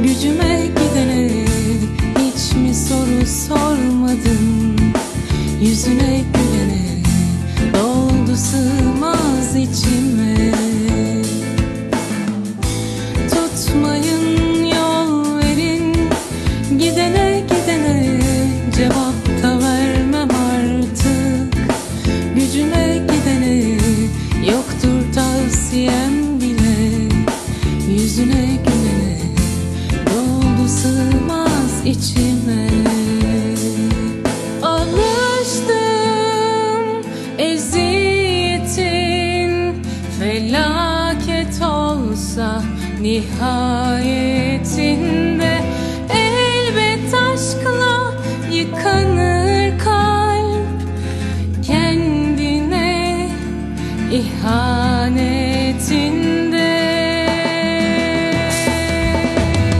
Gücüme gidene hiç mi soru sormadın? Yüzüne gülene doldu sığmaz içime. Tutmayın yol verin. Gidene gidene cevap vermem artık. Gücüne gidene yoktur tavsiyem bile. Yüzüne gülene içime. Alıştım eziyetin Felaket olsa nihayetinde Elbet aşkla yıkanır kalp. Kendine ihanetinde